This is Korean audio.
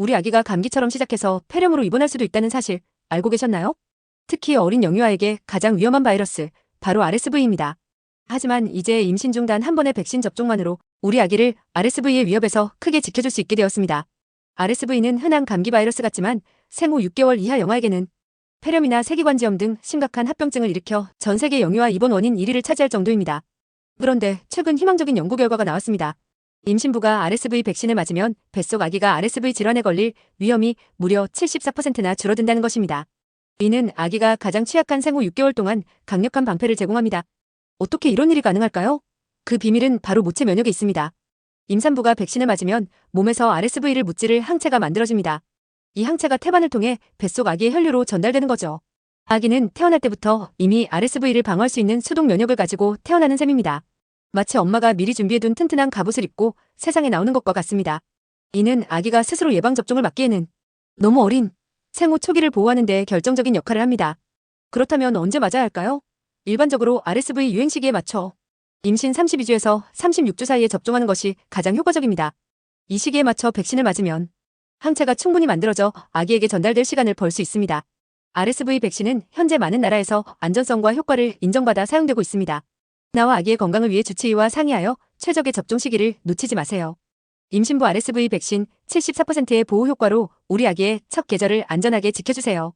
우리 아기가 감기처럼 시작해서 폐렴으로 입원할 수도 있다는 사실 알고 계셨나요? 특히 어린 영유아에게 가장 위험한 바이러스, 바로 RSV입니다. 하지만 이제 임신 중 단 한 번의 백신 접종만으로 우리 아기를 RSV의 위협에서 크게 지켜줄 수 있게 되었습니다. RSV는 흔한 감기 바이러스 같지만 생후 6개월 이하 영아에게는 폐렴이나 세기관지염 등 심각한 합병증을 일으켜 전 세계 영유아 입원 원인 1위를 차지할 정도입니다. 그런데 최근 희망적인 연구 결과가 나왔습니다. 임신부가 RSV 백신을 맞으면 뱃속 아기가 RSV 질환에 걸릴 위험이 무려 74%나 줄어든다는 것입니다. 이는 아기가 가장 취약한 생후 6개월 동안 강력한 방패를 제공합니다. 어떻게 이런 일이 가능할까요? 그 비밀은 바로 모체 면역에 있습니다. 임산부가 백신을 맞으면 몸에서 RSV를 무찌를 항체가 만들어집니다. 이 항체가 태반을 통해 뱃속 아기의 혈류로 전달되는 거죠. 아기는 태어날 때부터 이미 RSV를 방어할 수 있는 수동 면역을 가지고 태어나는 셈입니다. 마치 엄마가 미리 준비해둔 튼튼한 갑옷을 입고 세상에 나오는 것과 같습니다. 이는 아기가 스스로 예방접종을 맞기에는 너무 어린 생후 초기를 보호하는 데 결정적인 역할을 합니다. 그렇다면 언제 맞아야 할까요? 일반적으로 RSV 유행 시기에 맞춰 임신 32주에서 36주 사이에 접종하는 것이 가장 효과적입니다. 이 시기에 맞춰 백신을 맞으면 항체가 충분히 만들어져 아기에게 전달될 시간을 벌 수 있습니다. RSV 백신은 현재 많은 나라에서 안전성과 효과를 인정받아 사용되고 있습니다. 나와 아기의 건강을 위해 주치의와 상의하여 최적의 접종 시기를 놓치지 마세요. 임신부 RSV 백신 74%의 보호 효과로 우리 아기의 첫 계절을 안전하게 지켜주세요.